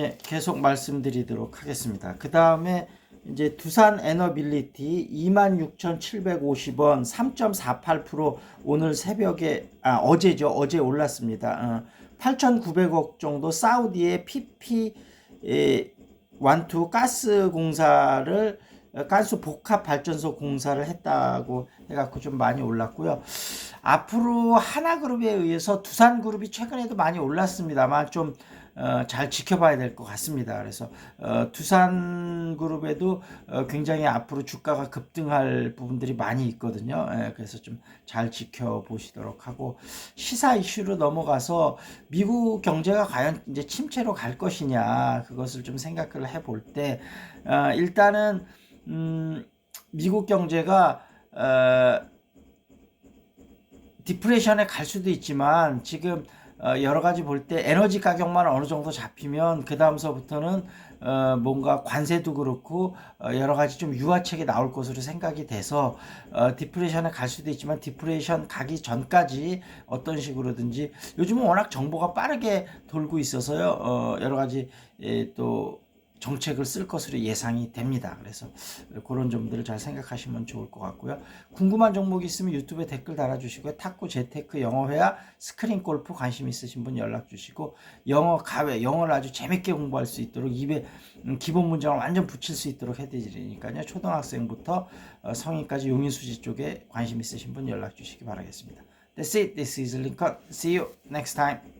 예, 계속 말씀드리도록 하겠습니다. 그 다음에 이제 두산 에너빌리티 26,750원 3.48% 오늘 새벽에 아 어제죠 어제 올랐습니다. 어, 8,900억 정도 사우디의 PP 에, 완투 가스 공사를 어, 가스 복합 발전소 공사를 했다고 해갖고 좀 많이 올랐고요. 앞으로 하나그룹에 의해서 두산그룹이 최근에도 많이 올랐습니다만 좀 어, 잘 지켜봐야 될 것 같습니다. 그래서 어, 두산그룹에도 어, 굉장히 앞으로 주가가 급등할 부분들이 많이 있거든요. 예, 그래서 좀 잘 지켜보시도록 하고 시사 이슈로 넘어가서 미국 경제가 과연 이제 침체로 갈 것이냐 그것을 좀 생각을 해볼 때 어, 일단은 음, 미국 경제가 어, 디프레션에 갈 수도 있지만 지금 어, 여러 가지 볼 때 에너지 가격만 어느 정도 잡히면 그 다음서부터는 어, 뭔가 관세도 그렇고 어, 여러 가지 좀 유화책이 나올 것으로 생각이 돼서 어, 디프레션에 갈 수도 있지만 디프레션 가기 전까지 어떤 식으로든지 요즘은 워낙 정보가 빠르게 돌고 있어서요. 어, 여러 가지 예, 또 정책을 쓸 것으로 예상이 됩니다. 그래서 그런 점들을 잘 생각하시면 좋을 것 같고요. 궁금한 종목이 있으면 유튜브에 댓글 달아주시고요. 탁구, 재테크, 영어회화, 스크린 골프 관심 있으신 분 연락 주시고 영어 가외, 영어를 아주 재밌게 공부할 수 있도록 입에 음, 기본 문장을 완전 붙일 수 있도록 해드리니까요. 초등학생부터 어, 성인까지 용인수지 쪽에 관심 있으신 분 연락 주시기 바라겠습니다. That's it. This is Lincoln. See you next time.